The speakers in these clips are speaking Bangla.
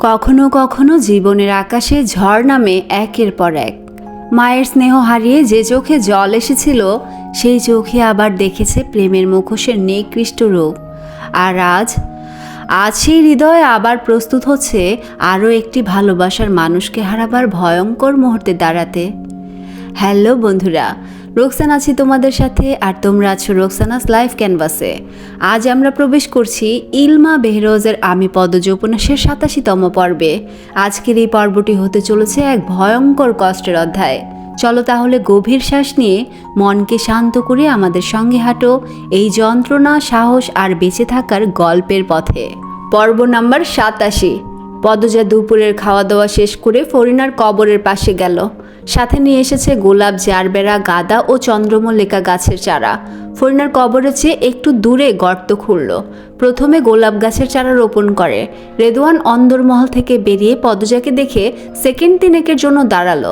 কখনো কখনো জীবনের আকাশে ঝড় নামে একের পর এক। মায়ের স্নেহ হারিয়ে যে চোখে জল এসেছিল, সেই চোখে আবার দেখেছে প্রেমের মুখোশের নিকৃষ্ট রূপ। আর আজ আজ সেই হৃদয় আবার প্রস্তুত হচ্ছে আরও একটি ভালোবাসার মানুষকে হারাবার ভয়ঙ্কর মুহূর্তে দাঁড়াতে। হ্যালো বন্ধুরা রোকসান আছি তোমাদের সাথে আর তোমরা আছো রোকসানাস লাইফ ক্যানভাসে। আজ আমরা প্রবেশ করছি ইলমা বেহরোজের আমি পদজ উপন্যাসের সাতাশিতম পর্বে। আজকের এই পর্বটি হতে চলেছে এক ভয়ঙ্কর কষ্টের অধ্যায়। চলো তাহলে গভীর শ্বাস নিয়ে মনকে শান্ত করে আমাদের সঙ্গে হাঁটো এই যন্ত্রণা, সাহস আর বেঁচে থাকার গল্পের পথে। পর্ব নাম্বার সাতাশি। পদজা দুপুরের খাওয়া দাওয়া শেষ করে ফরিনার কবরের পাশে গেল। সাথে নিয়ে এসেছে গোলাপ জারবেরা গাদা ও চন্দ্রমল্লিকা গাছের চারা। ফরিনার কবরের চেয়ে একটু দূরে গর্ত খুঁড়ল। প্রথমে গোলাপ গাছের চারা রোপণ করে। রেদওয়ান অন্দরমহল থেকে বেরিয়ে পদজাকে দেখে সেকেন্ড তিনেকের জন্য দাঁড়াল।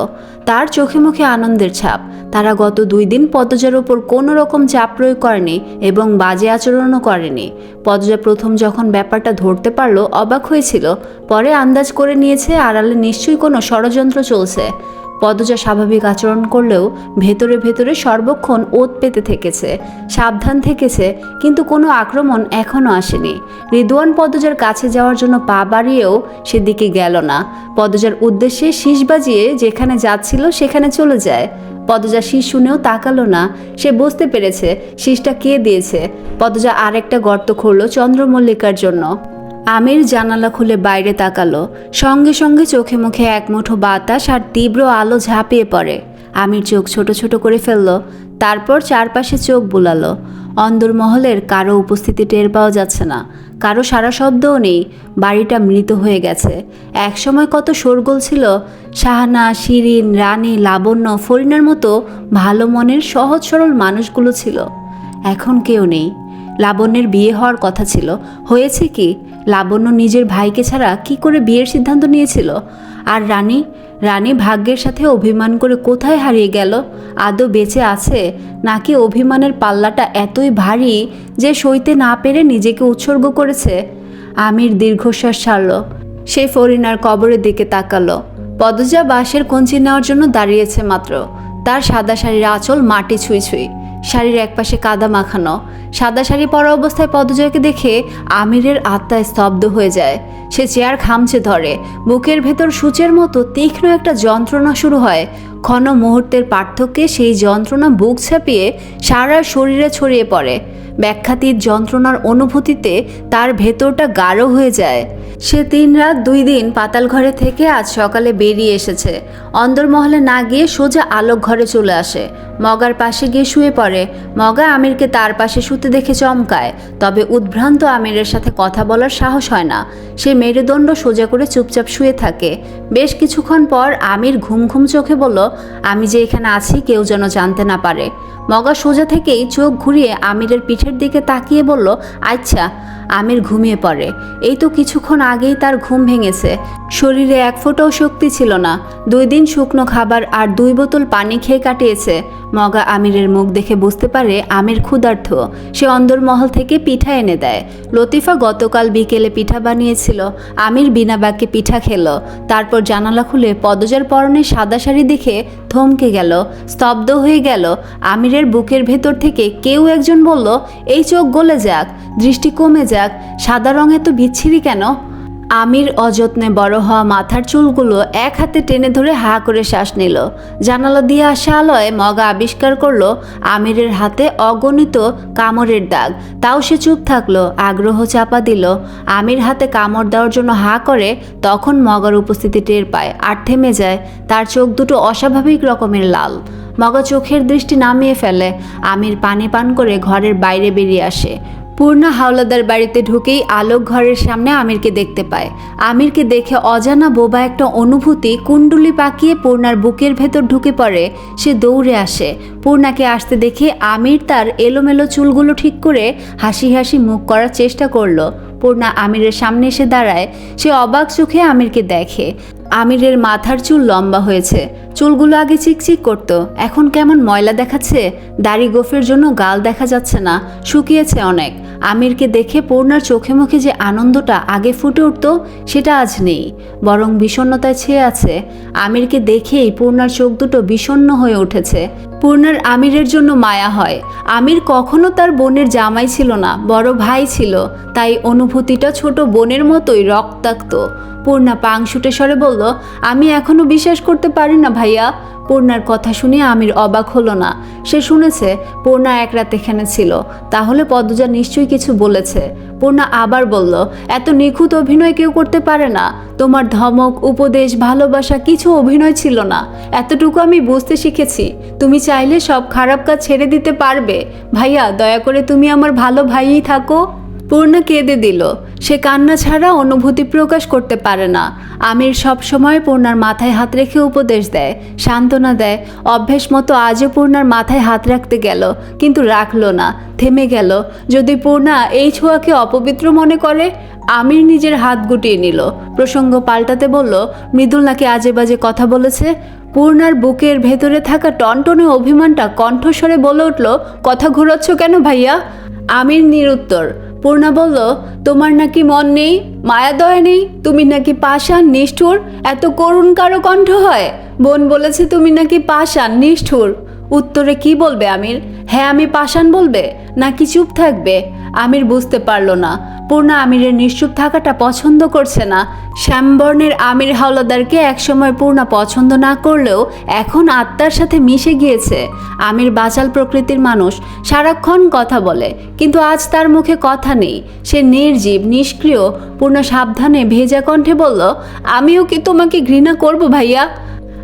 তার চোখে মুখে আনন্দের ছাপ। তারা গত দুই দিন পদজার ওপর কোনো রকম চাপ প্রয়োগ করেনি এবং বাজে আচরণও করেনি। পদজা প্রথম যখন ব্যাপারটা ধরতে পারল, অবাক হয়েছিল। পরে আন্দাজ করে নিয়েছে আড়ালে নিশ্চয়ই কোনো ষড়যন্ত্র চলছে। পদজা স্বাভাবিক আচরণ করলেও ভেতরে ভেতরে সর্বক্ষণ ওত পেতে থেকেছে, সাবধান থেকেছে, কিন্তু কোনো আক্রমণ এখনও আসেনি। রিদওয়ান পদজার কাছে যাওয়ার জন্য পা বাড়িয়েও সেদিকে গেল না। পদজার উদ্দেশ্যে শীষ বাজিয়ে যেখানে যাচ্ছিল সেখানে চলে যায়। পদজা শীষ শুনেও তাকালো না, সে বুঝতে পেরেছে শীষটা কে দিয়েছে। পদজা আরেকটা গর্ত খুঁড়ল চন্দ্রমল্লিকার জন্য। আমির জানালা খুলে বাইরে তাকালো। সঙ্গে সঙ্গে চোখে মুখে এক মুঠো বাতাস আর তীব্র আলো ঝাঁপিয়ে পড়ে। আমির চোখ ছোট ছোট করে ফেলল, তারপর চারপাশে চোখ বুলালো। অন্দরমহলের কারও উপস্থিতি টের পাওয়া যাচ্ছে না, কারও সারা শব্দও নেই, বাড়িটা মৃত হয়ে গেছে। একসময় কত শোরগোল ছিল, শাহানা, শিরিন, রানী, লাবণ্য, ফরিনার মতো ভালো মনের সহজ সরল মানুষগুলো ছিল। এখন কেউ নেই। লাবণ্যের বিয়ে হওয়ার কথা ছিল। হয়েছে কি, লাবণ্য নিজের ভাইকে ছাড়া কি করে বিয়ের সিদ্ধান্ত নিয়েছিল? আর রানী রানী ভাগ্যের সাথে অভিমান করে কোথায় হারিয়ে গেল? আদৌ বেঁচে আছে? নাকি অভিমানের পাল্লাটা এতই ভারী যে সইতে না পেরে নিজেকে উৎসর্গ করেছে? আমির দীর্ঘশ্বাস ছাড়ল। সে ফরিনার কবরের দিকে তাকালো। পদজা বাঁশের কঞ্চি নেওয়ার জন্য দাঁড়িয়েছে মাত্র। তার সাদা শাড়ির আঁচল মাটি ছুঁই ছুঁই। শাড়ির একপাশে কাদা মাখানো, সাদা শাড়ি পরা অবস্থায় পদজয়কে দেখে আমিরের আত্মায় স্তব্ধ হয়ে যায়। সে চেয়ার খামচে ধরে, বুকের ভেতর সূচের মতো তীক্ষ্ণ একটা যন্ত্রণা শুরু হয়। ক্ষণ মুহূর্তের পার্থক্যে সেই যন্ত্রণা বুক ছাপিয়ে সারা শরীরে ছড়িয়ে পড়ে। ব্যাখ্যাতীত যন্ত্রণার অনুভূতিতে তার ভেতরটা গাঢ় হয়ে যায়। সে তিন রাত দুই দিন পাতাল ঘরে থেকে আজ সকালে বেরিয়ে এসেছে। অন্দরমহলে না গিয়ে সোজা আলোক ঘরে চলে আসে। মগার পাশে গিয়ে শুয়ে পড়ে। মগা আমিরকে তার পাশে শুতে দেখে চমকায়। তবে উদ্ভ্রান্ত আমিরের সাথে কথা বলার সাহস হয় না। সে মেরুদণ্ড সোজা করে চুপচাপ শুয়ে থাকে। বেশ কিছুক্ষণ পর আমির ঘুম ঘুম চোখে বলল আমি যে এখানে আছি কেউ যেন জানতে না পারে। মগা সোজা থেকেই চোখ ঘুরিয়ে আমিরের পিঠের দিকে তাকিয়ে বলল আচ্ছা। আমির ঘুমিয়ে পড়ে। এই তো কিছুক্ষণ আগেই তার ঘুম ভেঙেছে। শরীরে এক ফোঁটাও শক্তি ছিল না। দুই দিন শুকনো খাবার আর দুই বোতল পানি খেয়ে কাটিয়েছে। মগা আমিরের মুখ দেখে বুঝতে পারে আমির ক্ষুধার্থ সে অন্দরমহল থেকে পিঠা এনে দেয়। লতিফা গতকাল বিকেলে পিঠা বানিয়েছিল। আমির বিনা বাক্যে পিঠা খেলো। তারপর জানালা খুলে পদজার পরনে সাদা শাড়ি দেখে থমকে গেল। স্তব্ধ হয়ে গেল। আমিরের বুকের ভেতর থেকে কেউ একজন বলল, এই চোখ গলে যাক, দৃষ্টি কমে যাক, সাদা রঙ এত বিচ্ছিরি কেন? আমির অযত্নে বড় হওয়া মাথার চুলগুলো এক হাতে টেনে ধরে হা করে শ্বাস নিল। জানালা দিয়ে আসা আলোয় মগা আবিষ্কার করল আমিরের হাতে অগণিত কামড়ের দাগ। তাও সে চুপ থাকল, আগ্রহ চাপা দিল। আমির হাতে কামড় দেওয়ার জন্য হা করে তখন মগার উপস্থিতি টের পায়, আর থেমে যায়। তার চোখ দুটো অস্বাভাবিক রকমের লাল। মগা চোখের দৃষ্টি নামিয়ে ফেলে। আমির পানি পান করে ঘরের বাইরে বেরিয়ে আসে। পূর্ণা হাওলাদার বাড়িতে ঢুকেই আলোক ঘরের সামনে আমিরকে দেখতে পায়। আমিরকে দেখে অজানা বোবা একটা অনুভূতি কুণ্ডুলি পাকিয়ে পূর্ণার বুকের ভেতর ঢুকে পড়ে। সে দৌড়ে আসে। পূর্ণাকে আসতে দেখে আমির তার এলোমেলো চুলগুলো ঠিক করে হাসি হাসি মুখ করার চেষ্টা করল। পূর্ণা আমিরের সামনে এসে দাঁড়ায়। সে অবাক চোখে আমিরকে দেখে। আমিরের মাথার চুল লম্বা হয়েছে। চুলগুলো আগে চিকচিক করতো। এখন কেমন ময়লা দেখাচ্ছে? দাড়ি গোফের জন্য গাল দেখা যাচ্ছে না। শুকিয়েছে অনেক। আমিরকে দেখে পূর্ণার চোখে মুখে যে আনন্দটা আগে ফুটে উঠতো, সেটা আজ নেই। বরং বিষণ্ণতায় ছেয়ে আছে। আমিরকে দেখেই পূর্ণার চোখ দুটো বিষণ্ণ হয়ে উঠেছে। পূর্ণার আমিরের জন্য মায়া হয়। আমির কখনো তার বোনের জামাই ছিল না, বড় ভাই ছিল। তাই অনুভূতিটা ছোট বোনের মতোই রক্তাক্ত। পূর্ণা পাংশুটে স্বরে বলল, আমি এখনও বিশ্বাস করতে পারি না ভাইয়া, পূর্ণার কথা শুনে আমির অবাক হলো না। সে শুনেছে, পূর্ণা এক রাত এখানে ছিল। তাহলে পদ্মজা নিশ্চয়ই কিছু বলেছে। পূর্ণা আবার বলল, এত নিখুঁত অভিনয় কেউ করতে পারে না। তোমার ধমক, উপদেশ, ভালোবাসা কিছু অভিনয় ছিল না। এতটুকু আমি বুঝতে শিখেছি। তুমি চাইলে সব খারাপ কাজ ছেড়ে দিতে পারবে। ভাইয়া, দয়া করে তুমি আমার ভালো ভাইই থাকো। পূর্ণা কেঁদে দিল। সে কান্না ছাড়া অনুভূতি প্রকাশ করতে পারে না। আমির সব সময় পূর্ণার মাথায় হাত রেখে উপদেশ দেয়, সান্ত্বনা দেয়, অভ্যেস মতো আজও পূর্ণার মাথায় হাত রাখতে গেল, কিন্তু রাখল না, থেমে গেল। যদি পূর্ণা এই ছোঁয়াকে অপবিত্র মনে করে, আমির নিজের হাত গুটিয়ে নিল। প্রসঙ্গ পাল্টাতে বলল, মৃদুল নাকি আজে বাজে কথা বলেছে? পূর্ণার বুকের ভেতরে থাকা টনটনে অভিমানটা কণ্ঠস্বরে বলে উঠল, কথা ঘুরাচ্ছ কেন ভাইয়া? আমির নিরুত্তর পূর্ণা বলল, তোমার নাকি মন নেই? মায়া দয়া নেই? তুমি নাকি পাষাণ, নিষ্ঠুর? এত করুণ কারও কণ্ঠ হয়? বোন বলেছে তুমি নাকি পাষাণ, নিষ্ঠুর। উত্তরে কি বলবে আমির? হ্যাঁ আমি পাষাণ বলবে? নাকি চুপ থাকবে? আমির বুঝতে পারল না। পূর্ণা আমিরের নিশ্চুপ থাকাটা পছন্দ করছে না। শ্যামবর্ণের আমির হাওলাদারকে একসময় পূর্ণা পছন্দ না করলেও এখন আত্মার সাথে মিশে গিয়েছে। আমির বাচাল প্রকৃতির মানুষ, সারাক্ষণ কথা বলে, কিন্তু আজ তার মুখে কথা নেই। সে নির্জীব, নিষ্ক্রিয়। পূর্ণ সাবধানে ভেজা কণ্ঠে বলল, আমিও কি তোমাকে ঘৃণা করব ভাইয়া?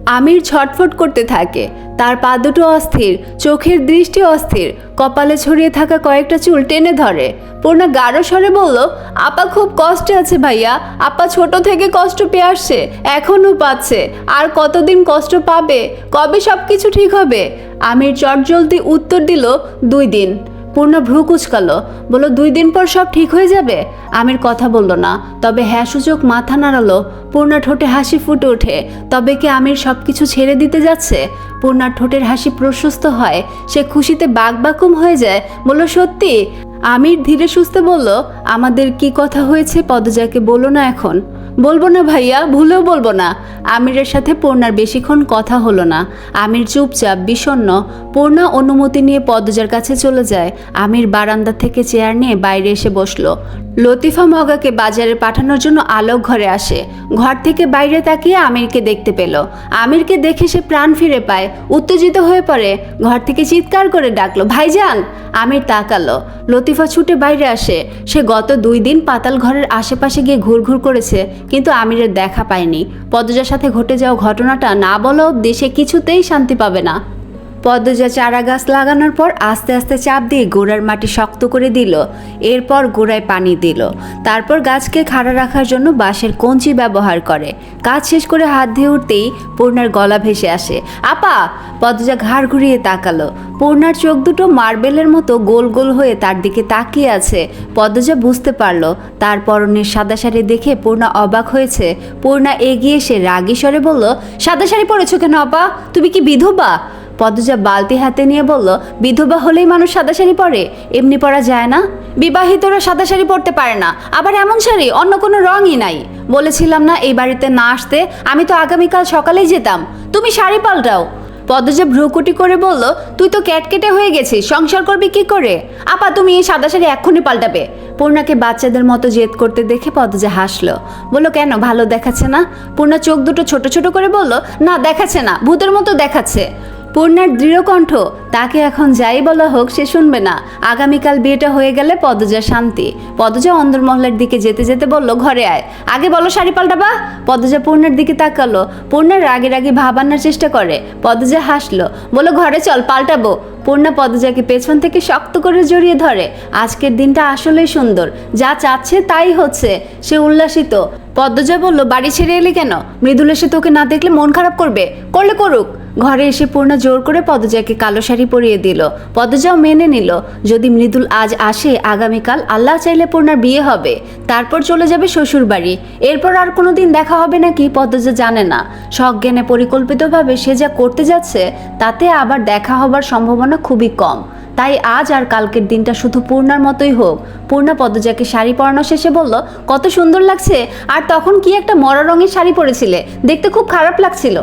আমির ছটফট করতে থাকে। তার পা দুটো অস্থির, চোখের দৃষ্টি অস্থির, কপালে ছড়িয়ে থাকা কয়েকটা চুল টেনে ধরে। পূর্ণা গাঢ় স্বরে বলল, আপা খুব কষ্টে আছে ভাইয়া। আপা ছোট থেকে কষ্ট পেয়ে আসছে, এখনও পাচ্ছে। আর কতদিন কষ্ট পাবে? কবে সব কিছু ঠিক হবে? আমির চটজলদি উত্তর দিল, দুই দিন। পূর্ণা ভ্রু কুচকালো বলল, দুই দিন পর সব ঠিক হয়ে যাবে? আমির কথা বলল না। তবে হ্যাঁ সূচক মাথা নাড়ালো। পূর্ণা ঠোঁটে হাসি ফুটে ওঠে। তবে কি আমির সব কিছু ছেড়ে দিতে যাচ্ছে? পূর্ণার ঠোঁটের হাসি প্রশস্ত হয়। সে খুশিতে বাকবাকুম হয়ে যায়। বলল, সত্যি? আমির ধীরে সুস্থে বলল, আমাদের কি কথা হয়েছে পদজাকে বলো না এখন। বলব না ভাইয়া, ভুলেও বলব না। আমিরের সাথে পূর্ণার বেশিক্ষণ কথা হলো না। আমির চুপচাপ, বিষণ্ণ। পূর্ণা অনুমতি নিয়ে পদজার কাছে চলে যায়। আমির বারান্দা থেকে চেয়ার নিয়ে বাইরে এসে বসল। লতিফা মগাকে বাজারে পাঠানোর জন্য আলোক ঘরে আসে। ঘর থেকে বাইরে তাকিয়ে আমিরকে দেখতে পেল। আমিরকে দেখে সে প্রাণ ফিরে পায়। উত্তেজিত হয়ে পড়ে। ঘর থেকে চিৎকার করে ডাকলো, ভাইজান! আমির তাকালো। লতিফা ছুটে বাইরে আসে। সে গত দুই দিন পাতাল ঘরের আশেপাশে গিয়ে ঘুরঘুর করেছে। কিন্তু আমিরের দেখা পায়নি পদজার সাথে ঘটে যাওয়া ঘটনাটা না বলা দেশে সে কিছুতেই শান্তি পাবে না। পদ্মজা চারা গাছ লাগানোর পর আস্তে আস্তে চাপ দিয়ে গোড়ার মাটি শক্ত করে দিল। এরপর গোড়ায় পানি দিল। তারপর গাছকে খাড়া রাখার জন্য বাঁশের কঞ্চি ব্যবহার করে। কাজ শেষ করে হাত দিয়ে উঠতেই পূর্ণার গলা ভেসে আসে। আপা! পদ্মজা ঘাড় ঘুরিয়ে তাকালো। পূর্ণার চোখ দুটো মার্বেলের মতো গোল গোল হয়ে তার দিকে তাকিয়ে আছে। পদ্মজা বুঝতে পারল, তার পরনের সাদা শাড়ি দেখে পূর্ণা অবাক হয়েছে। পূর্ণা এগিয়ে এসে রাগী স্বরে বলল, সাদা শাড়ি পরেছো কেন, আপা? তুমি কি বিধবা? পদ্মজা বালতি হাতে নিয়ে বলল, বিধবা হলেই মানুষ সাদা শাড়ি পরে। এমনি পরা যায় না। বিবাহিতরা সাদা শাড়ি পরতে পারে না। আবার এমন শাড়ি, অন্য কোনো রঙই নাই। বলেছিলাম না এই বাড়িতে না আসতে, আমি তো আগামীকাল সকালেই যেতাম। তুমি শাড়ি পাল্টাও। পদ্মজা ভ্রুকুটি করে বলল, তুই তো ক্যাটকেটে হয়ে গেছিস, সংসার করবি কি করে? আপা, তুমি এই সাদা শাড়ি এক্ষুনি পাল্টাবে। পূর্ণাকে বাচ্চাদের মতো জেদ করতে দেখে পদ্মজা হাসলো। বলল, কেন, ভালো দেখাচ্ছে না? পূর্ণা চোখ দুটো ছোট ছোট করে বলল, না, দেখাচ্ছে না, ভূতের মতো দেখাচ্ছে। পূর্ণার দৃঢ়কণ্ঠ তাকে এখন যাই বলা হোক, সে শুনবে না। আগামীকাল বিয়েটা হয়ে গেলে পদজা শান্তি। পদজা অন্দরমহলের দিকে যেতে যেতে বলল, ঘরে আয়। আগে বলো, শাড়ি পাল্টাবা? পদজা পূর্ণার দিকে তাকালো। পূর্ণার রাগে রাগে ভাবানোর চেষ্টা করে। পদজা হাসলো, বলো, ঘরে চল, পাল্টাবো। পূর্ণা পদজাকে পেছন থেকে শক্ত করে জড়িয়ে ধরে। আজকের দিনটা আসলেই সুন্দর। যা চাচ্ছে তাই হচ্ছে। সে উল্লাসিত। পদ্মজা বলল, বাড়ি ছেড়ে এলি কেন? মৃদুল এসে তোকে না দেখলে মন খারাপ করবে। করলে করুক। ঘরে এসে পূর্ণা জোর করে পদজাকে কালো শাড়ি পরিয়ে দিল। পদজাও মেনে নিল, যদি মৃদুল আজ আসে, আগামীকাল আল্লাহ চাইলে পূর্ণার বিয়ে হবে। তারপর চলে যাবে শ্বশুর বাড়ি। এরপর আর কোনো দিন দেখা হবে নাকি পদজা জানে না। সজ্ঞানে পরিকল্পিতভাবে সে যা করতে যাচ্ছে, তাতে আবার দেখা হবার সম্ভাবনা খুবই কম। তাই আজ আর কালকের দিনটা শুধু পূর্ণার মতোই হোক। পূর্ণা পদ্মজাকে শাড়ি পরানো শেষে বলল, কত সুন্দর লাগছে। আর তখন কি একটা মরা রঙের শাড়ি পরেছিলে? দেখতে খুব খারাপ লাগছিল।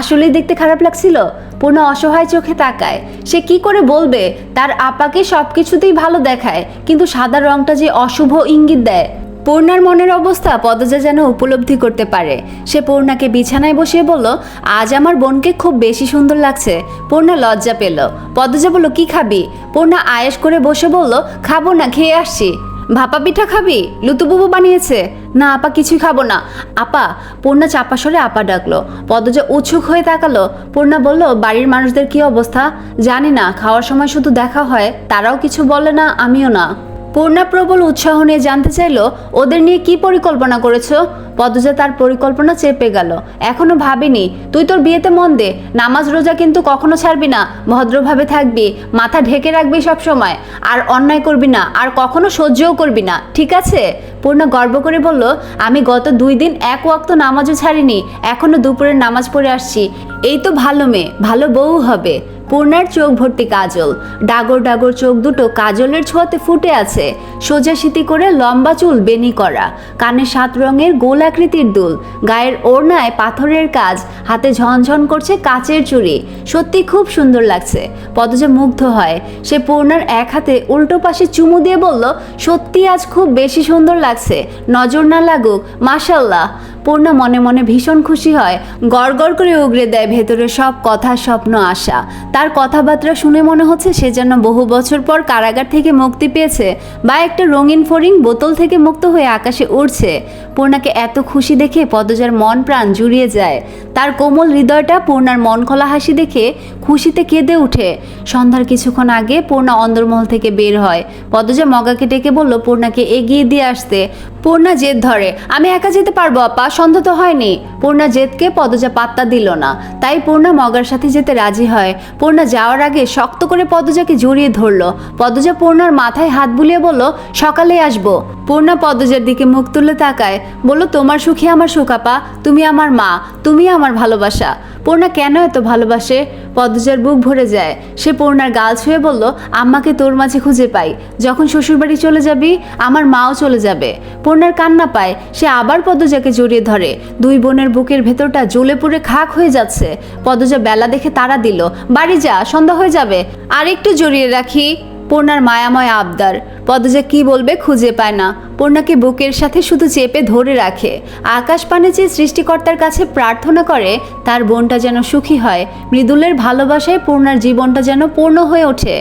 আসলেই দেখতে খারাপ লাগছিল? পূর্ণা অসহায় চোখে তাকায়। সে কি করে বলবে? তার আপাকে সব কিছুতেই ভালো দেখায়, কিন্তু সাদা রংটা যে অশুভ ইঙ্গিত দেয়। পূর্ণার মনের অবস্থা পদজা যেন উপলব্ধি করতে পারে। সে পূর্ণাকে বিছানায় বসিয়ে বলল, আজ আমার বোনকে খুব বেশি সুন্দর লাগছে। পূর্ণা লজ্জা পেল। পদজা বলল, কি খাবি? পূর্ণা আয়েস করে বসে বলল, খাব না, খেয়ে আসছি। ভাপা পিঠা খাবি? লুতুবুবু বানিয়েছে? না, আপা, কিছুই খাব না। আপা? পূর্ণা চাপা সরে আপা ডাকলো। পদজা উৎসুক হয়ে তাকালো। পূর্ণা বলল, বাড়ির মানুষদের কি অবস্থা? জানি না, খাওয়ার সময় শুধু দেখা হয়, তারাও কিছু বলে না, আমিও না। পূর্ণা প্রবল উৎসাহ নিয়ে জানতে চাইলো, ওদের নিয়ে কি পরিকল্পনা করেছ? পদজা তার পরিকল্পনা চেপে গেল। এখনও ভাবিনি। তুই তোর বিয়েতে মন দে। নামাজ রোজা কিন্তু কখনো ছাড়বি না। ভদ্রভাবে থাকবি। মাথা ঢেকে রাখবি সব সময় আর অন্যায় করবি না। আর কখনো সহ্যও করবি না। ঠিক আছে? পূর্ণা গর্ব করে বলল, আমি গত দুই দিন এক ওয়াক্ত নামাজও ছাড়িনি। এখনও দুপুরের নামাজ পড়ে আসছি। এই তো ভালো মেয়ে। ভালো বউ হবে। পূর্ণার চোখ ভর্তি কাজল। ডাগর ডাগর চোখ দুটো কাজলের ছোঁয়াতে ফুটে আছে। সোজা সিতি করে লম্বা চুল বেনি করা। কানে সাত রঙের গোল আকৃতির দুল। গায়ের ওড়নায় পাথরের কাজ। হাতে ঝনঝন করছে কাচের চুড়ি। সত্যি খুব সুন্দর লাগছে। পদজা মুগ্ধ হয়। সে পূর্ণার এক হাতে উল্টো পাশে চুমু দিয়ে বলল, সত্যি আজ খুব বেশি সুন্দর লাগছে। নজর না লাগুক মাশাল্লাহ পূর্ণা মনে মনে ভীষণ খুশি হয়। গড় করে উগড়ে দেয় ভেতরে সব কথা, স্বপ্ন, আশা। তার কথাবার্তা শুনে মনে হচ্ছে সে যেন বহু বছর পর কারাগার থেকে মুক্তি পেয়েছে বা একটা রঙিন ফড়িং বোতল থেকে মুক্ত হয়ে আকাশে উড়ছে। পূর্ণাকে এত খুশি দেখে পদজার মন প্রাণ জুড়িয়ে যায়। তার কোমল হৃদয়টা পূর্ণার মন খোলা হাসি দেখে খুশিতে কেঁদে ওঠে। সন্ধ্যার কিছুক্ষণ আগে পূর্ণা অন্দরমহল থেকে বের হয়। পদজা মগাকে ডেকে বলল, পূর্ণাকে এগিয়ে দিয়ে আসতে। পূর্ণা জেদ ধরে। আমি একা যেতে পারব, আপা সন্ধ্যা তো হয়নি। পূর্ণা জেদকে পদজা পাত্তা দিল না। তাই পূর্ণা মগার সাথে যেতে রাজি হয়। পূর্ণা যাওয়ার আগে শক্ত করে পদজাকে জড়িয়ে ধরলো। পদজা পূর্ণার মাথায় হাত বুলিয়ে বলল, সকালে আসব। পূর্ণা পদজার দিকে মুখ তুলে তাকায়। বলল, তোমার সুখে আমার সুখ, আপা। তুমি আমার মা। তুমি আমার ভালোবাসা। পূর্ণা কেন এত ভালোবাসে? পদজার বুক ভরে যায়। সে পূর্ণার গাল ছুঁয়ে বলল, আম্মাকে তোর মাঝে খুঁজে পাই। যখন শ্বশুরবাড়ি চলে যাবি, আমার মাও চলে যাবে। পূর্ণার কান্না পায়, সে আবার পদজাকে জড়িয়ে ধরে। দুই বোনের বুকের ভেতরটা জ্বলে পুড়ে খাক হয়ে যাচ্ছে। পদজা বেলা দেখে তারা দিল, বাড়ি যা, সন্ধ্যা হয়ে যাবে। আর একটু জড়িয়ে রাখি। পূর্ণার মায়াময় আবদার। পদজা কি বলবে খুঁজে পায় না। পূর্ণাকে বুকের সাথে শুধু চেপে ধরে রাখে। আকাশ পানে যে সৃষ্টিকর্তার কাছে প্রার্থনা করে, তার বোনটা যেন সুখী হয়। মৃদুলের ভালোবাসায় পূর্ণার জীবনটা যেন পূর্ণ হয়ে ওঠে।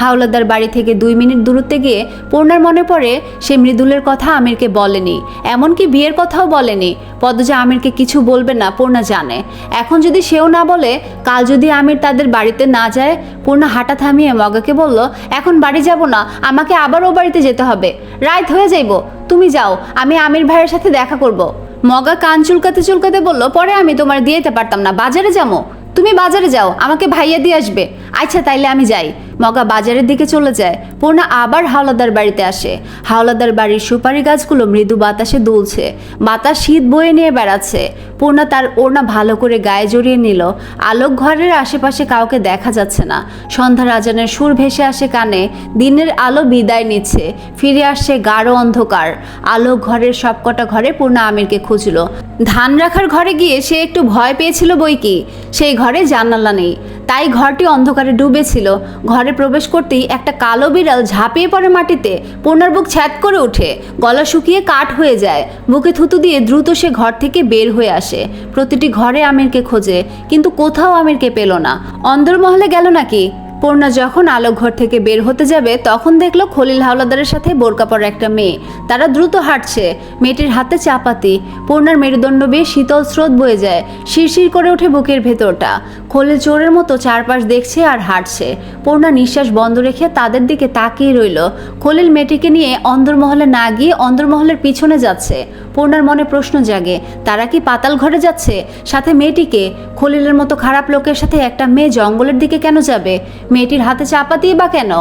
হাওলাদার বাড়ি থেকে দুই মিনিট দূরত্বে গিয়ে পূর্ণার মনে পড়ে সে মৃদুলের কথা আমিরকে বলেনি। এমনকি বিয়ের কথাও বলেনি। পদজা আমিরকে কিছু বলবে না, পূর্ণা জানে। এখন যদি সেও না বলে, কাল যদি আমির তাদের বাড়িতে না যায়, পূর্ণা হাঁটা থামিয়ে মগাকে বলল, এখন বাড়ি যাব না, আমাকে আবার ও বাড়িতে যেতে হবে। রাত হয়ে যাইব। তুমি যাও, আমি আমির ভাইয়ের সাথে দেখা করব। মগা কান চুলকাতে চুলকাতে বলল, পরে আমি তোমার দিয়ে যেতে পারতাম না, বাজারে যাব তুমি বাজারে যাও, আমাকে ভাইয়া দিয়ে আসবে। আচ্ছা তাইলে আমি যাই। মগা বাজারের দিকে চলে যায়। পূর্ণা আবার হাওলাদার বাড়িতে আসে। হাওলাদার বাড়ির সুপারি গাছগুলো মৃদু বাতাসে দুলছে। বাতাস শীত বয়ে নিয়ে বেড়াচ্ছে। পূর্ণা তার ওড়না ভালো করে গায়ে জড়িয়ে নিল। আলোক ঘরের আশেপাশে কাউকে দেখা যাচ্ছে না। সন্ধ্যা রাজানের সুর ভেসে আসে কানে। দিনের আলো বিদায় নিচ্ছে। ফিরে আসছে গাঢ় অন্ধকার। আলোক ঘরের সবকটা ঘরে পূর্ণা আমিরকে খুঁজলো। ধান রাখার ঘরে গিয়ে সে একটু ভয় পেয়েছিল বই কি? সেই ঘরে জানালা নেই। তাই ঘরটি অন্ধকারে ডুবেছিল ঘরে প্রবেশ করতেই একটা কালো বিড়াল ঝাঁপিয়ে পড়ে মাটিতে। পূর্ণার বুক ছ্যাত করে ওঠে। গলা শুকিয়ে কাঠ হয়ে যায়। বুকে থুতু দিয়ে দ্রুত সে ঘর থেকে বের হয়ে আসে। প্রতিটি ঘরে আমিরকে খোঁজে, কিন্তু কোথাও আমিরকে পেল না। অন্দরমহলে গেল নাকি? পূর্ণা যখন আলো ঘর থেকে বের হতে যাবে, তখন দেখল খলিল হাওলাদারের সাথে বোরকা পরা একটা মেয়ে। তারা দ্রুত হাঁটছে। মেয়েটির হাতে চাপাতি। পূর্ণার মেরুদণ্ড বেয়ে শীতল স্রোত বয়ে যায়। শিরশির করে ওঠে বুকের ভেতরটা। খোলে চোরের মতো চারপাশ দেখছে আর হাঁটছে। পূর্ণা নিঃশ্বাস বন্ধ রেখে তাদের দিকে তাকিয়ে রইল। খলিল মেয়েটিকে নিয়ে অন্দরমহলে না গিয়ে অন্দরমহলের পিছনে যাচ্ছে। পূর্ণার মনে প্রশ্ন জাগে, তারা কি পাতাল ঘরে যাচ্ছে? সাথে মেয়েটিকে? খলিলের মতো খারাপ লোকের সাথে একটা মেয়ে জঙ্গলের দিকে কেন যাবে? মেয়েটির হাতে চাপা দিয়ে বা কেন?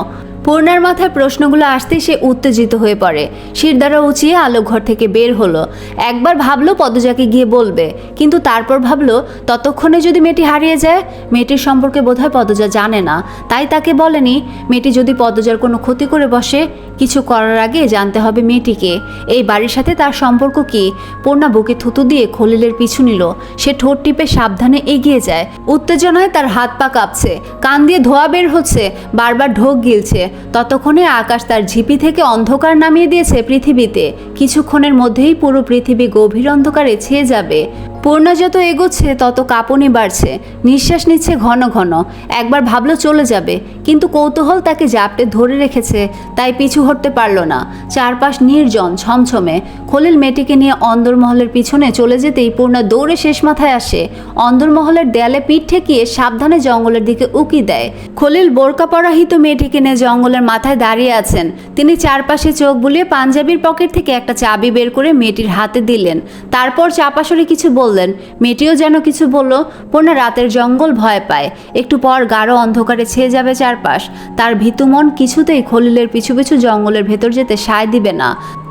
পূর্ণার মাথায় প্রশ্নগুলো আসতেই সে উত্তেজিত হয়ে পড়ে। শিরদাঁড়া উঁচিয়ে আলো ঘর থেকে বের হলো। একবার ভাবলো পদজাকে গিয়ে বলবে, কিন্তু তারপর ভাবলো, ততক্ষণে যদি মেয়েটি হারিয়ে যায়, মেয়েটির সম্পর্কে বোধহয় পদজা জানে না। তাই তাকে বলেনি, মেয়েটি যদি পদজার কোনো ক্ষতি করে বসে, কিছু করার আগে জানতে হবে মেয়েটিকে। এই বাড়ির সাথে তার সম্পর্ক কি? পূর্ণা বুকে থুতু দিয়ে খলিলের পিছু নিল। সে ঠোঁট টিপে সাবধানে এগিয়ে যায়। উত্তেজনায় তার হাত পা কাঁপছে। কান দিয়ে ধোয়া বের হচ্ছে। বারবার ঢোক গিলছে। ততক্ষণে আকাশ তার ঝিপি থেকে অন্ধকার নামিয়ে দিয়েছে পৃথিবীতে। কিছুক্ষণের মধ্যেই পুরো পৃথিবী গভীর অন্ধকারে ছেয়ে যাবে। পূর্ণা যত এগোচ্ছে, তত কাঁপুনি বাড়ছে। নিঃশ্বাস নিচ্ছে ঘন ঘন। একবার ভাবলো চলে যাবে, কিন্তু কৌতূহল তাকে জাপটে ধরে রেখেছে, তাই পিছু হটতে পারল না। চারপাশ নির্জন, ছমছমে। খলিল মেয়েটিকে নিয়ে অন্দরমহলের পিছনে চলে যেতেই পূর্ণা দৌড়ে শেষ মাথায় আসে। অন্দরমহলের দেয়ালে পিঠ ঠেকিয়ে সাবধানে জঙ্গলের দিকে উকি দেয়। খলিল বোরকা পরাহিত মেয়েটিকে নিয়ে জঙ্গলের মাথায় দাঁড়িয়ে আছেন। তিনি চারপাশে চোখ বুলিয়ে পাঞ্জাবির পকেট থেকে একটা চাবি বের করে মেয়েটির হাতে দিলেন। তারপর চাপাসরে কিছু বললেন, মেয়েটিও যেন কিছু বলল, পূর্ণা রাতের জঙ্গল ভয় পায়। একটু পর গাঢ় অন্ধকারে ছেয়ে যাবে চারপাশ। তার ভীতু মন কিছুতেই খলিলের পিছু পিছু জঙ্গলের ভেতর যেতে সায় দিবে না।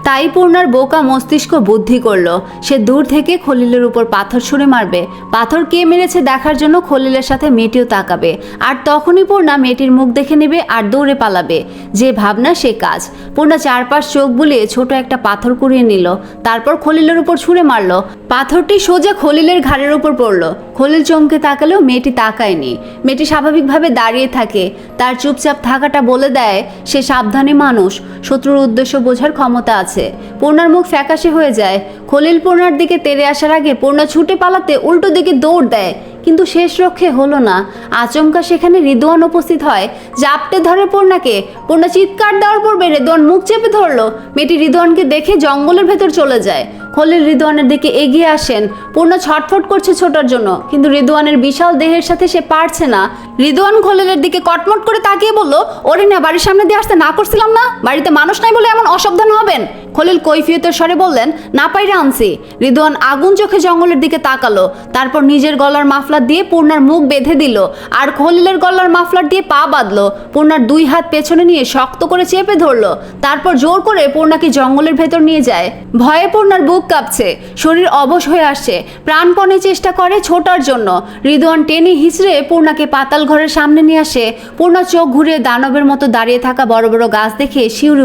তাই পূর্ণার বোকা মস্তিষ্ক বুদ্ধি করল। সে দূর থেকে খলিলের উপর পাথর ছুঁড়ে মারবে। পাথর কে মেরেছে দেখার জন্য খলিলের সাথে মেয়েটিও তাকাবে। আর তখনই পূর্ণা মেয়েটির মুখ দেখে নেবে আর দৌড়ে পালাবে। যে ভাবনা, সে কাজ। পূর্ণা চারপাশ চোখ বুলিয়ে ছোট একটা পাথর কুড়িয়ে নিল। তারপর খলিলের উপর ছুঁড়ে মারলো। পাথরটি সোজা খলিলের ঘাড়ের উপর পড়ল। খলিল চমকে তাকালেও মেয়েটি তাকায়নি। মেয়েটি স্বাভাবিকভাবে দাঁড়িয়ে থাকে। তার চুপচাপ থাকাটা বলে দেয়, সে সাবধানী মানুষ। শত্রুর উদ্দেশ্য বোঝার ক্ষমতা আছে। পূর্ণার মুখ ফ্যাকাশে হয়ে যায়। খলিল পূর্ণার দিকে তেরে আসার আগে পূর্ণা ছুটে পালাতে উল্টো দিকে দৌড় দেয়। কিন্তু শেষ রক্ষে হলো না। আচমকা সেখানে রিদোয়ান উপস্থিত হয়। জাপটে ধরে পূর্ণাকে। পূর্ণা চিৎকার দেওয়ার পূর্বে রিদোয়ান মুখ চেপে ধরলো। মেয়েটি রিদোয়ানকে দেখে জঙ্গলের ভেতর চলে যায়। খলিল রিদোয়ানের দিকে এগিয়ে আসেন। পূর্ণা ছটফট করছে ছোটার জন্য, কিন্তু রিদোয়ানের বিশাল দেহের সাথে সে পারছে না। রিদোয়ান খলিলের দিকে কটমট করে তাকিয়ে বলল, ওরে না, বাড়ির সামনে দিয়ে আসতে না করছিলাম না? বাড়িতে মানুষ নাই বলে এমন অসাবধান হবেন? খলিল কৈফিয়তের স্বরে বললেন, না পাইরে আনছি। রিদোয়ান আগুন চোখে জঙ্গলের দিকে তাকালো। তারপর নিজের গলার মাফলার দিয়ে পূর্ণার মুখ বেঁধে দিল। আর খলিলের গলার মাফলার দিয়ে পা বাঁধলো। পূর্ণার দুই হাত পেছনে নিয়ে শক্ত করে চেপে ধরলো। তারপর জোর করে পূর্ণাকে জঙ্গলের ভেতর নিয়ে যায়। ভয়ে পূর্ণার বুক কাঁপছে। শরীর অবশ হয়ে আসছে। প্রাণপণে চেষ্টা করে ছোটার জন্য। রিদোয়ান টেনে হিচড়ে পূর্ণাকে পাতাল ঘরের সামনে নিয়ে আসে। পূর্ণা চোখ ঘুরে দানবের মতো দাঁড়িয়ে থাকা বড় বড় গাছ দেখে শিউরে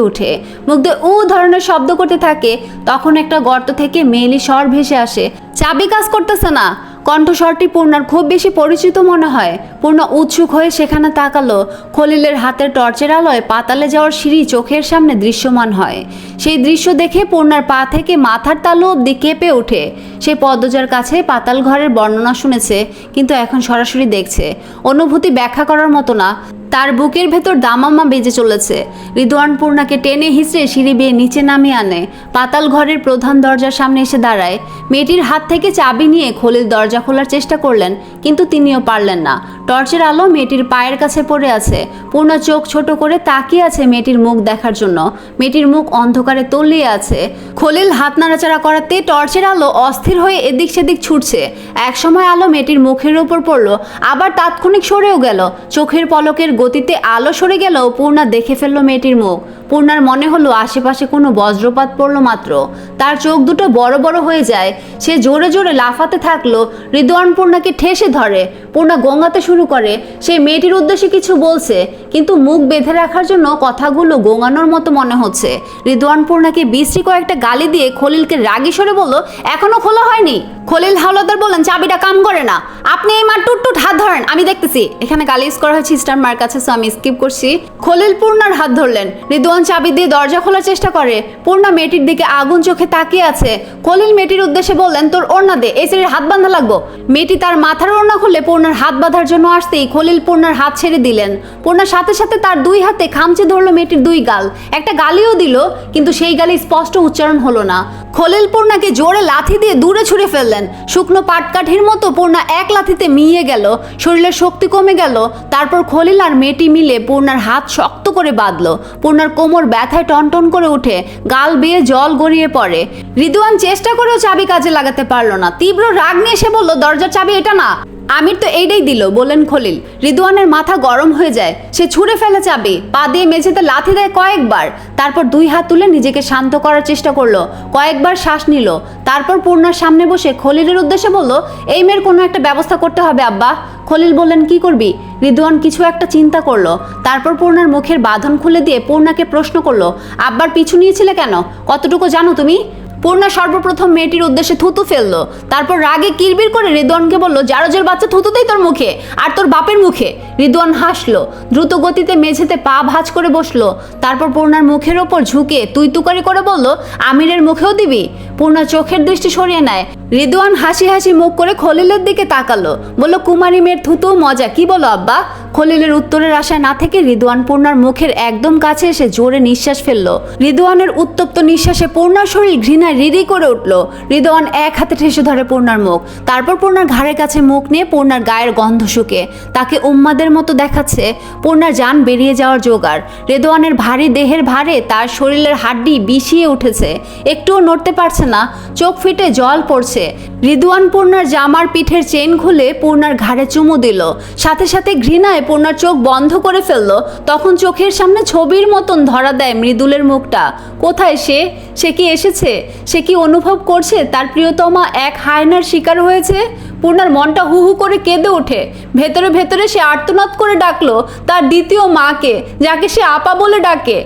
মুখ দিয়ে উ ধরনের শব্দ করতে থাকে। তখন একটা গর্ত থেকে মেয়েলি স্বর ভেসে আসে। চাবি কাজ করতেছে না। কণ্ঠস্বরটি পূর্ণার খুব বেশি পরিচিত মনে হয়। পূর্ণা উৎসুক হয়ে সেখানে তাকালো। খলিলের হাতের টর্চের আলোয় পাতালে যাওয়ার সিঁড়ি চোখের সামনে দৃশ্যমান হয়। সেই দৃশ্য দেখে পূর্ণার পা থেকে মাথার তালু অব্দি কেঁপে ওঠে। সে পদ্মজার কাছে পাতাল ঘরের বর্ণনা শুনেছে, কিন্তু এখন সরাসরি দেখছে। অনুভূতি ব্যাখ্যা করার মতো না। তার বুকের ভেতর দামামা বেজে চলেছে। রিদওয়ান পূর্ণাকে টেনে হিঁচড়ে সিঁড়ি বেয়ে নিচে নামিয়ে আনে। পাতাল ঘরের প্রধান দরজার সামনে এসে দাঁড়ায়। মেয়েটির হাত থেকে চাবি নিয়ে খলিল দরজা খোলার চেষ্টা করলেন, কিন্তু তিনিও পারলেন না। টর্চের আলো মেয়েটির পায়ের কাছে পড়ে আছে। পূর্ণা চোখ ছোট করে তাকিয়ে আছে মেয়েটির মুখ দেখার জন্য। মেয়েটির মুখ অন্ধকারে তলিয়ে আছে। খলিল হাত নাড়াচাড়া করাতে টর্চের আলো অস্থির হয়ে এদিক সেদিক ছুটছে। একসময় আলো মেয়েটির মুখের উপর পড়ল, আবার তাৎক্ষণিক সরেও গেল। চোখের পলকের গতিতে আলো সরে গেলেও পূর্ণা দেখে ফেলল মেয়েটির মুখ। পূর্ণার মনে হলো আশেপাশে কোনো বজ্রপাত পড়ল মাত্র। তার চোখ দুটো বড় বড় হয়ে যায়। সে জোরে জোরে লাফাতে থাকল। রিদওয়ান পূর্ণাকে ঠেসে ধরে। পূর্ণা গঙ্গাতে শুরু করে। সেই মেয়েটির উদ্দেশ্যে কিছু বলছে। কিন্তু মুখ বেঁধে রাখার জন্য কথাগুলো গোঙানোর মতো মনে হচ্ছে। রিদওয়ান পূর্ণাকে বিশ্রী কয়েকটা গালি দিয়ে খলিলকে রাগি সরে বলল, এখনও খোলা হয়নি? খলিল হাওলাদার বললেন, চাবিটা কাম করে না। আপনি এই মার টুট টুট হাত ধরেন, আমি দেখতেছি। এখানে গালি ইউজ করা হয়েছে স্টার মার কাছে সো আমি স্কিপ করছি। খলিল পূর্ণার হাত ধরলেন। রিদওয়ান চাবি দিয়ে দরজা খোলার চেষ্টা করে। পূর্ণা মেয়েটির দিকে আগুন চোখে তাকিয়ে আছে। খলিল মেয়েটির উদ্দেশ্যে বললেন, তোর ওড়না দে, এই শরীর হাত বাঁধা লাগবো। মেয়েটি তার মাথার ওড়না খুলে পূর্ণার হাত বাঁধার জন্য আসতেই খলিল পূর্ণার হাত ছেড়ে দিলেন। পূর্ণার সাথে সাথে তার দুই হাতে খামচে ধরলো মেয়েটির দুই গাল। একটা গালিও দিল, কিন্তু সেই গালি স্পষ্ট উচ্চারণ হলো না। খলিল পূর্ণাকে জোরে লাথি দিয়ে দূরে ছুঁড়ে ফেললেন। শুকনো পাটকাঠির মতো পূর্ণা এক লাথিতে মিয়ে গেল, শরীরের শক্তি কমে গেল। তারপর খলিল আর মেয়েটি মিলে পূর্ণার হাত শক্ত করে বাঁধলো। পূর্ণার কোমর ব্যথায় টনটন করে উঠে, গাল বেয়ে জল গড়িয়ে পড়ে। রিদুয়ান চেষ্টা করেও চাবি কাজে লাগাতে পারল না। তীব্র রাগ নিয়ে এসে বলল, দরজার চাবি এটা না। আমির তো এইটাই দিল, বললেন খলিল। রিদুয়ানের মাথা গরম হয়ে যায়। সে ছুঁড়ে ফেলে চাবি। পা দিয়ে মেঝেতে লাথি দেয় কয়েকবার। তারপর দুই হাত তুলে নিজেকে শান্ত করার চেষ্টা করল। কয়েকবার শ্বাস নিল। তারপর পূর্ণার সামনে বসে খলিলের উদ্দেশ্যে বলল, এই মেয়ের কোনো একটা ব্যবস্থা করতে হবে, আব্বা। খলিল বললেন, কি করবি? রিদুয়ান কিছু একটা চিন্তা করল। তারপর পূর্ণার মুখের বাঁধন খুলে দিয়ে পূর্ণাকে প্রশ্ন করল, আব্বার পিছু নিয়েছিলে কেন? কতটুকু জানো তুমি? পূর্ণা সর্বপ্রথম মেয়েটির উদ্দেশ্যে থুতু ফেলল। তারপর রাগে কিরবির করে রেদনকে বলল, জারজের বাচ্চা থুতুতেই তোর মুখে, আর তোর বাপের মুখে। রিদওয়ান হাসলো দ্রুত গতিতে মেঝেতে পা ভাঁজ করে বসল। তারপর পূর্ণার মুখের ওপর ঝুঁকে তুই তুকারি করে বলল, আমিরের মুখেও দিবি? পূর্ণা চোখের দৃষ্টি সরিয়ে নেয়। রিদওয়ান হাসি হাসি মুখ করে খলিলের দিকে তাকালো। বলল, কুমারী মেয়ের থুতু, মজা, কি বলো আব্বা? খলিলের উত্তরের আশায় না থেকে রিদওয়ান পূর্ণার মুখের একদম কাছে এসে জোরে নিঃশ্বাস ফেলল। রিদওয়ানের উত্তপ্ত নিঃশ্বাসে পূর্ণার শরীর ঘৃণায় রিরি করে উঠল। রিদওয়ান এক হাতে ঠেসে ধরে পূর্ণার মুখ। তারপর পূর্ণার ঘাড়ের কাছে মুখ নিয়ে পূর্ণার গায়ের গন্ধ শুকে। তাকে উম্মাদের মতো দেখাচ্ছে পূর্ণার যান বেরিয়ে যাওয়ার জোগাড়। রেদওয়ানের ভারী দেহের ভারে তার শরীরের হাড্ডি বিষিয়ে উঠেছে। একটুও নড়তে পারছে না, চোখ ফিটে জল পড়ছে। রিদুয়ান পূর্ণার জামার পিঠের চেন খুলে পূর্ণার ঘাড়ে চুমু দিল। সাথে সাথে ঘৃণায় পূর্ণার চোখ বন্ধ করে ফেলল। তখন চোখের সামনে ছবির মতন ধরা দেয় মৃদুলের মুখটা। কোথায় সে? সে কি এসেছে? সে কি অনুভব করছে? তার প্রিয়তমা এক হায়নার শিকার হয়েছে? পূর্ণার মনটা হু হু করে কেঁদে ওঠে। ভেতরে ভেতরে সে আর্তনাদ করে ডাকলো, তার দ্বিতীয় মাকে, যাকে সে আপা বলে ডাকে।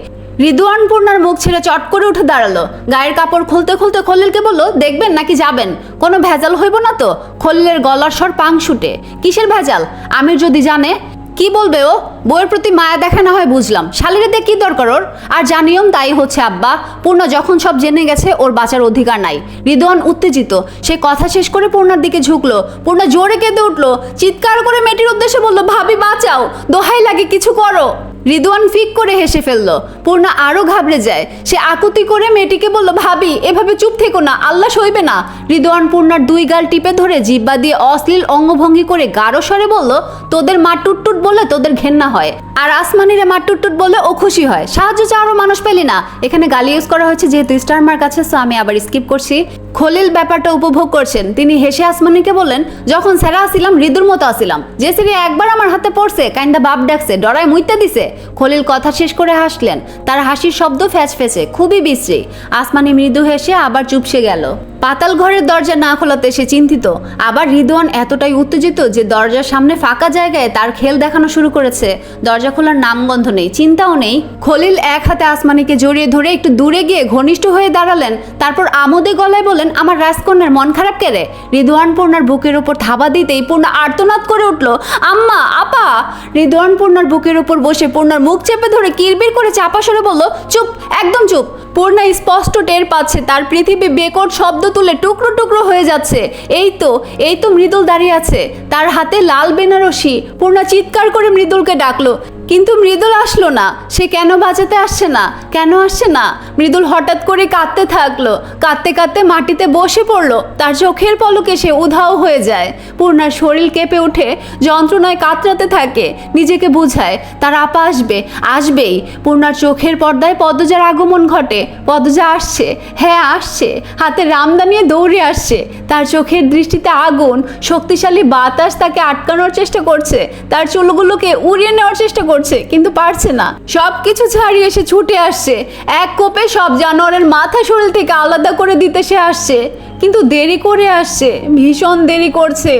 রিদুয়ান পূর্ণার মুখ ছেড়ে চট করে উঠে দাঁড়াল। গায়ের কাপড় খুলতে খুলতে খলিলকে বলল, দেখবেন নাকি যাবেন? কোনো ভেজাল হইব না তো? খলিলের গলার স্বর পাং শুটে কিসের ভেজাল? আমির যদি জানে কি বলবে ও? বইয়ের প্রতি মায়া দেখা না হয় বুঝলাম। শালিরে দিয়ে কি দরকার ওর? আর যা নিয়ম তাই হচ্ছে আব্বা। পূর্ণ যখন সব জেনে গেছে, ওর বাঁচার অধিকার নাই। রিদোয়ান উত্তেজিত। সে কথা শেষ করে পূর্ণার দিকে ঝুঁকলো। পূর্ণা জোরে কেঁদে উঠল। চিৎকার করে মেয়েটির উদ্দেশ্যে বলল, ভাবি, বাঁচাও। দোহাই লাগে, কিছু করো। রিদওয়ান ফিক করে হেসে ফেলল। পূর্ণা আরও ঘাবড়ে যায়। সে আকুতি করে মেয়েটিকে বলল, ভাবি, এভাবে চুপ থেকো না, আল্লাহ সইবে না। রিদওয়ান পূর্ণার দুই গাল টিপে ধরে জিব্বা দিয়ে অশ্লীল অঙ্গভঙ্গি করে গাঢ় স্বরে বলল, তোদের মা টুটটুট বলে তোদের ঘেন্না হয়। আর আসমানিরে মা টুটটুট বলে ও খুশি হয়। সাহায্য চা চাওয়ারও মানুষ পেলি না। এখানে গালি ইউজ করা হয়েছে, যেহেতু স্টার মার্ক আছে, সো আমি আবার স্কিপ করছি। খলিল ব্যাপারটা উপভোগ করছেন। তিনি হেসে আসমানিকে বললেন, যখন সেরা আসিলাম হৃদুর মতো আসিলাম। যে সিরি একবার আমার হাতে পড়ছে, কাইন্দা বাপ ডাকছে, ডরায় মুইতে দিছে। খলিল কথা শেষ করে হাসলেন। তার হাসির শব্দ ফ্যাচ ফেঁচে খুবই বিশ্রী। আসমানি মৃদু হেসে আবার চুপসে গেল। পাতাল ঘরের দরজা না খোলাতে সে চিন্তিত। আবার রিদওয়ান এতটাই উত্তেজিত যে দরজার সামনে ফাঁকা জায়গায় তার খেল দেখানো শুরু করেছে। দরজা খোলার নামগন্ধ নেই, চিন্তাও নেই। খলিল এক হাতে আসমানিকে জড়িয়ে ধরে একটু দূরে গিয়ে ঘনিষ্ঠ হয়ে দাঁড়ালেন। তারপর আমোদে গলায় বলেন আমার রাজকন্যার মন খারাপ কেড়ে রিদওয়ান পূর্ণার বুকের উপর থাবা দিতেই পূর্ণা আর্তনাদ করে উঠল, আম্মা, আপা! রিদওয়ান পূর্ণার বুকের উপর বসে পূর্ণার মুখ চেপে ধরে কিরবির করে চাপা সরে বলল, চুপ, একদম চুপ। পূর্ণা স্পষ্ট টের পাচ্ছে তার পৃথিবী বেকট শব্দ তুলে টুকরো টুকরো হয়ে যাচ্ছে। এই তো এই তো মৃদুল দাঁড়িয়ে আছে। তার হাতে লাল বেনারসি। পূর্ণা চিৎকার করে মৃদুলকে ডাকলো। কিন্তু মৃদুল আসলো না। সে কেন বাজাতে আসছে না? কেন আসছে না? মৃদুল হঠাৎ করে কাঁদতে থাকল। কাঁদতে কাঁদতে মাটিতে বসে পড়ল। তার চোখের পলকে সে উধাও হয়ে যায়। পূর্ণার শরীর কেঁপে উঠে যন্ত্রণায় কাতরাতে থাকে, নিজেকে বুঝায়, তার আপা আসবে, আসবেই। পূর্ণার চোখের পর্দায় পদজার আগমন ঘটে। পদজা আসছে হ্যাঁ আসছে। হাতে রামদা নিয়ে দৌড়ে আসছে। তার চোখের দৃষ্টিতে আগুন, শক্তিশালী বাতাস তাকে আটকানোর চেষ্টা করছে। তার চুলগুলোকে উড়িয়ে নেওয়ার চেষ্টা করছে কিন্তু পারছে না। সব কিছু ছাড়িয়ে সে ছুটে আসছে। এক কোপে সব জানোয়ারের মাথা শরীর থেকে আলাদা করে দিতে সে আসছে। কিন্তু দেরি করে আসছে, ভীষণ দেরি করছে।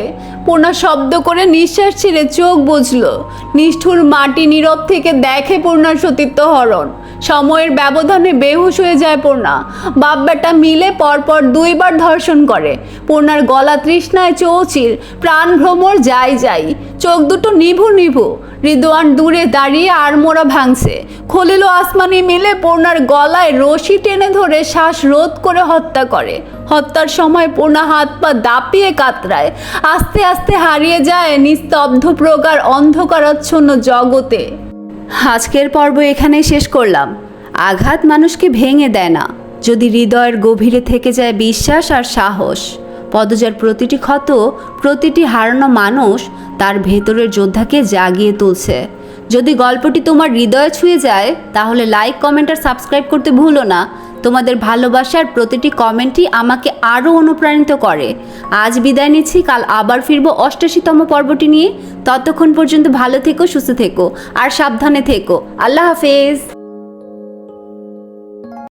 পূর্ণা শব্দ করে নিঃশ্বাস ছেড়ে চোখ বুঝলো নিষ্ঠুর মাটি নীরব থেকে দেখে পূর্ণার সতীর্থ হরণ। সময়ের ব্যবধানে বেহুশ হয়ে যায় পূর্ণা। বাপ বেটা মিলে পরপর দুইবার ধর্ষণ করে। পূর্ণার গলা তৃষ্ণায় চৌচির, প্রাণ ভ্রমর যাই যাই। চোখ দুটো নিভু নিভু, রিদোয়ান দূরে দাঁড়িয়ে আর আড়মোড়া ভাঙছে। খলিল আসমানি মিলে পূর্ণার গলায় রশি টেনে ধরে শ্বাস রোধ করে হত্যা করে। হত্যার সময় পূর্ণা হাত পা দাপিয়ে কাতরায়। আস্তে আস্তে হারিয়ে যায় নিস্তব্ধ প্রকার অন্ধকারাচ্ছন্ন জগতে। আজকের পর্ব এখানেই শেষ করলাম। আঘাত মানুষকে ভেঙে দেয় না। যদি হৃদয়ের গভীরে থেকে যায় বিশ্বাস আর সাহস পদজার প্রতিটি ক্ষত, প্রতিটি হারানো মানুষ তার ভেতরের যোদ্ধাকে জাগিয়ে তুলছে। যদি গল্পটি তোমার হৃদয়ে ছুঁয়ে যায়, তাহলে লাইক কমেন্ট আর সাবস্ক্রাইব করতে ভুলো না। তোমাদের ভালোবাসার প্রতিটি কমেন্টই আমাকে আরও অনুপ্রাণিত করে। আজ বিদায় নিচ্ছি, কাল আবার ফিরবো অষ্টাশিতম পর্বটি নিয়ে। ততক্ষণ পর্যন্ত ভালো থেকো, সুস্থ থেকো, আর সাবধানে থেকো। আল্লাহ হাফেজ।